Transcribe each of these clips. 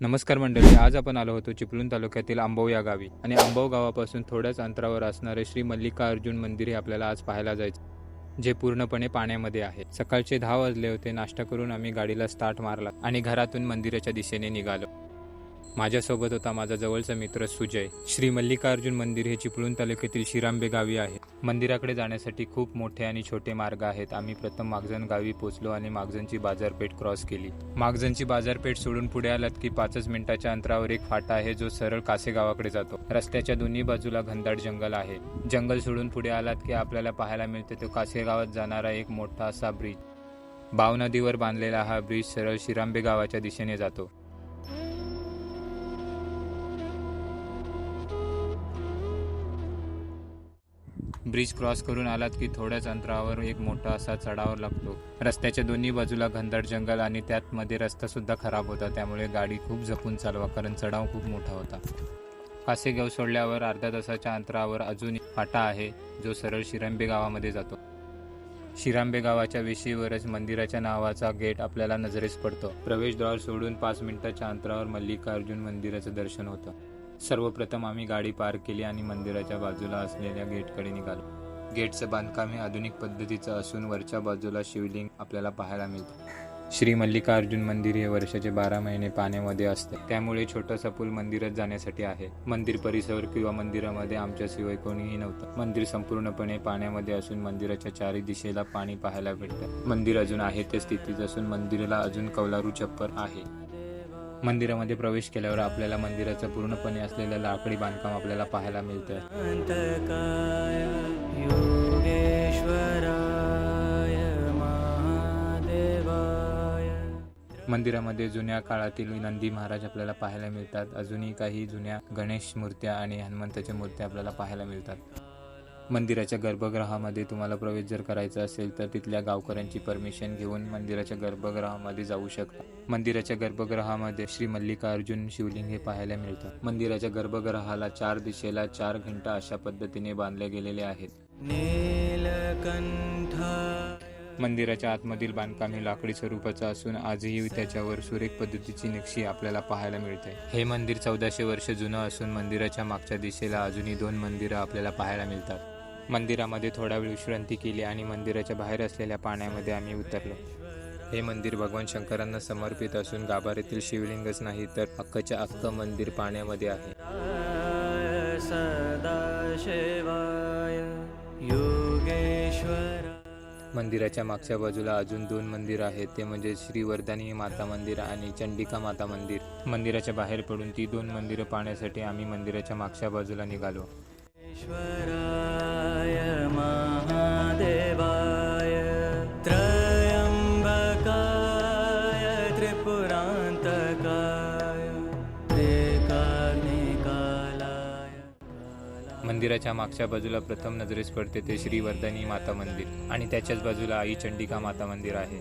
नमस्कार मंडळी आज आपण आलो होतो चिपळूण तालुक्यातील आंबव या गावी. आणि आंबव गावापासून थोड्याच अंतरावर असणारे श्री मल्लिकार्जुन मंदिर हे आपल्याला आज पाहायला जायचं जे पूर्णपणे पाण्यामध्ये आहे. सकाळचे दहा वाजले होते नाश्ता करून आम्ही गाडीला स्टार्ट मारला आणि घरातून मंदिराच्या दिशेने निघालो. माझ्यासोबत होता माझा जवळचा मित्र सुजय. श्री मल्लिकार्जुन मंदिर हे चिपळूण तालुक्यातील शिरांबे गावी आहे. मंदिराकडे जाण्यासाठी खूप मोठे आणि छोटे मार्ग आहेत. आम्ही प्रथम मागजन गावी पोचलो आणि मागजणची बाजारपेठ क्रॉस केली. मागजणची बाजारपेठ सोडून पुढे आलात की पाचच मिनिटाच्या अंतरावर एक फाटा आहे जो सरळ कासे गावाकडे जातो. रस्त्याच्या दोन्ही बाजूला घनदाट जंगल आहे. जंगल सोडून पुढे आलात की आपल्याला पाहायला मिळते तो कासे गावात जाणारा एक मोठा असा ब्रिज. बाव नदीवर बांधलेला हा ब्रिज सरळ शिरांबे गावाच्या दिशेने जातो. ब्रिज क्रॉस करून आलात की थोड्याच अंतरावर एक मोठा असा चढाव लागतो. रस्त्याच्या दोन्ही बाजूला घनदाट जंगल आणि त्यात मध्ये रस्ता सुद्धा खराब होता. त्यामुळे गाडी खूप जपून चालवा कारण चढाव खूप मोठा होता. कासेगाव सोडल्यावर अर्ध्या तासाच्या अंतरावर अजून एक फाटा आहे जो सरळ शिरंबे गावामध्ये जातो. शिरांबे गावाच्या वेशीवरच मंदिराच्या नावाचा गेट आपल्याला नजरेस पडतो. प्रवेशद्वार सोडून पाच मिनिटाच्या अंतरावर मल्लिकार्जुन मंदिराचं दर्शन होतं. सर्वप्रथम आम्ही गाडी पार्क केली आणि मंदिराच्या बाजूला असलेल्या गेटकडे निघालो. गेटचं बांधकाम हे आधुनिक पद्धतीचं असून वरच्या बाजूला शिवलिंग आपल्याला पाहायला मिळतं. श्री मल्लिकार्जुन मंदिर हे वर्षाचे बारा महिने पाण्यामध्ये असते. त्यामुळे छोटंसं पूल मंदिरात जाण्यासाठी आहे. मंदिर परिसर किंवा मंदिरामध्ये आमच्याशिवाय कोणीही नव्हतं. मंदिर संपूर्णपणे पाण्यामध्ये असून मंदिराच्या चारी दिशेला पाणी पाहायला भेटतं. मंदिर अजून आहे त्या स्थितीत असून मंदिराला अजून कौलारू छप्पर आहे. मंदिरामध्ये प्रवेश केल्यावर आपल्याला मंदिराचं पूर्णपणे असलेलं लाकडी बांधकाम आपल्याला पाहायला मिळतं मंदिरामध्ये जुन्या काळातील नंदी महाराज आपल्याला पाहायला मिळतात. अजूनही काही जुन्या गणेश मूर्त्या आणि हनुमंताच्या मूर्त्या आपल्याला पाहायला मिळतात. मंदिराच्या गर्भगृहामध्ये तुम्हाला प्रवेश जर करायचा असेल तर तिथल्या गावकऱ्यांची परमिशन घेऊन मंदिराच्या गर्भगृहामध्ये जाऊ शकता. मंदिराच्या गर्भगृहामध्ये श्री मल्लिकार्जुन शिवलिंग हे पाहायला मिळतं. मंदिराच्या गर्भगृहाला चार दिशेला चार घंटा अशा पद्धतीने बांधले गेलेले आहेत. मंदिराच्या आतमधील बांधकाम हे लाकडी स्वरूपाचं असून आजही त्याच्यावर सुरेख पद्धतीची नक्षी आपल्याला पाहायला मिळते. हे मंदिर चौदाशे वर्ष जुनं असून मंदिराच्या मागच्या दिशेला अजूनही दोन मंदिरं आपल्याला पाहायला मिळतात. मंदिरामध्ये थोडा वेळ विश्रांती केली आणि मंदिराच्या बाहेर असलेल्या पाण्यामध्ये आम्ही उतरलो. हे मंदिर भगवान शंकरांना समर्पित असून गाभाऱ्यातील शिवलिंगच नाही तर अख्खच्या अख्खं मंदिर पाण्यामध्ये आहे. मंदिराच्या मागच्या बाजूला अजून दोन मंदिर आहेत ते म्हणजे श्री वर्धनी माता मंदिर आणि चंडिका माता मंदिर. मंदिराच्या बाहेर पडून ती दोन मंदिरं पाहण्यासाठी आम्ही मंदिराच्या मागच्या बाजूला निघालो. महादेवाय त्रयम्बकाय त्रिपुरान्तकाय मंदिराच्या मागच्या बाजूला प्रथम नजरेस पडते ते श्री वर्धनी माता मंदिर आणि त्याच्याच बाजूला आई चंडिका माता मंदिर आहे.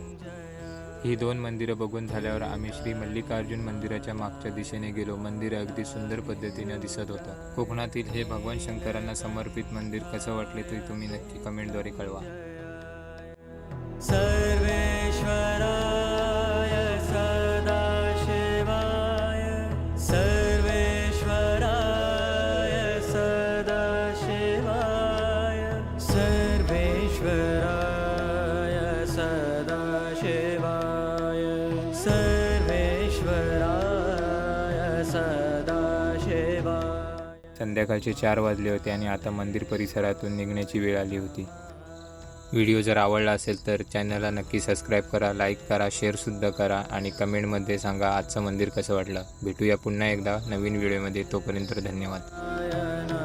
ही दोन मंदिरं बघून झाल्यावर आम्ही श्री मल्लिकार्जुन मंदिराच्या मागच्या दिशेने गेलो. मंदिर अगदी सुंदर पद्धतीने दिसत होतं. कोकणातील हे भगवान शंकरांना समर्पित मंदिर कसं वाटले ते तुम्ही नक्की कमेंटद्वारे कळवा. सर्वेश्वराय सदाशिवाय सर्वेश्वराय सदाशिवाय सर्वेश्वराय सदाशिवाय. संध्याकाळचे चार वाजले होते आणि आता मंदिर परिसरातून निघण्याची वेळ आली होती. व्हिडिओ जर आवडला असेल तर चॅनलला नक्की सबस्क्राईब करा लाईक करा शेअरसुद्धा करा आणि कमेंटमध्ये सांगा आजचं मंदिर कसं वाटलं. भेटूया पुन्हा एकदा नवीन व्हिडिओमध्ये. तोपर्यंत धन्यवाद.